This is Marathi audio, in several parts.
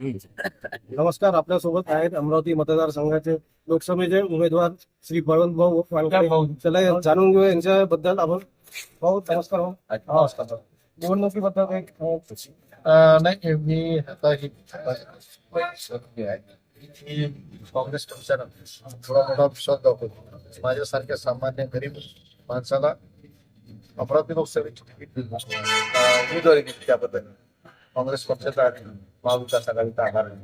नमस्कार आपल्यासोबत आहेत अमरावती मतदारसंघाचे लोकसभेचे उमेदवार श्री बळवंत भाऊ वानखेडे. चला या- जाणून घेऊ यांच्याबद्दल आपण. भाऊ नमस्कार भाऊ. नमस्कार निवडणुकीबद्दल काही नाही मी आता ही काँग्रेस पक्षानं थोडा मोठा विश्वास दाखवतो. माझ्यासारख्या सामान्य गरीब माणसाला अमरावती लोकसभेची तिकीट उमेदवारी दिली त्याबद्दल. काँग्रेस पक्षाचा महाविकास आघाडीचा आभार आहे.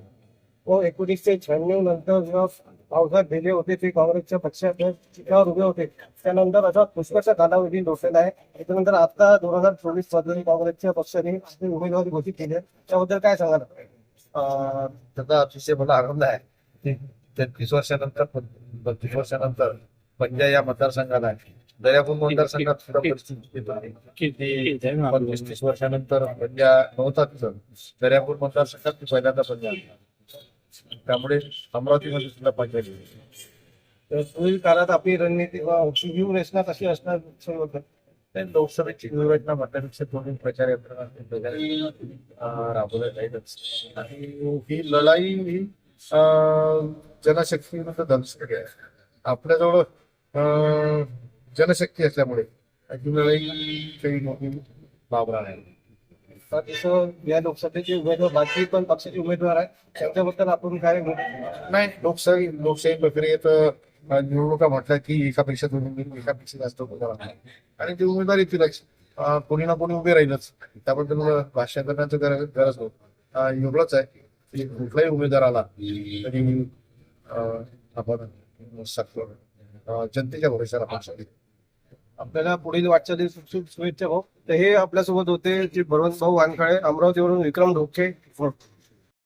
हो एकोणीसशे शहाण्णव नंतर जेव्हा पावसात दिले होते ते काँग्रेसच्या पक्षात चित्रावर उभे होते. त्यानंतर असा पुष्कळचा कालावधी लोटलेला आहे. त्याच्यानंतर आता दोन हजार चोवीसमध्ये काँग्रेसच्या पक्षाने आपली उमेदवारी घोषित केली त्याबद्दल काय सांगाल? त्याचा अतिशय मला आनंद आहे तेहतीस वर्षानंतर बत्तीस वर्षानंतर पंजा या मतदारसंघाला आहे दर्यापूर मतदारसंघात सुद्धा परिस्थिती. पंचवीस तीस वर्षानंतर पंजा नव्हता तिथं दर्यापूर मतदारसंघात ती पहिल्यांदा पंजा. त्यामुळे अमरावतीमध्ये सुद्धा पंजा पुढील काळात आपली रणनीती वा व्ह्यू रचना कशी असणार लोकसभेची योजना म्हटल्यापेक्षा थोडी प्रचार यंत्रणा राबवल्या जाईलच. आणि ही लढाई ही जनशक्ती धनशक्ती आहे आपल्याजवळ जनशक्ती असल्यामुळे ही लढाई काही आहे तर जसं या लोकसभेचे उमेदवार बाकी पण पक्षाचे उमेदवार आहेत त्यांच्याबद्दल आपण काय? नाही लोकशाही लोकशाही प्रक्रियेत निवडणुका म्हटल्या की एकापेक्षा दोन एकापेक्षा जास्त उमेदवार आहेत. आणि ती उमेदवारी येतीलच कोणी ना कोणी उभे राहीलच त्याबद्दल भाष्य करण्याचं गरज अं, एवढंच आहे की कुठलाही उमेदवार आला तरी आपण अं, जनतेच्या भरोशावर आपण शकतो आपल्याला पुढील वाटचाली शुभेच्छा भाऊ तर हे आपल्यासोबत होते जे बळवंत भाऊ वानखळे अमरावतीवरून विक्रम ढोके.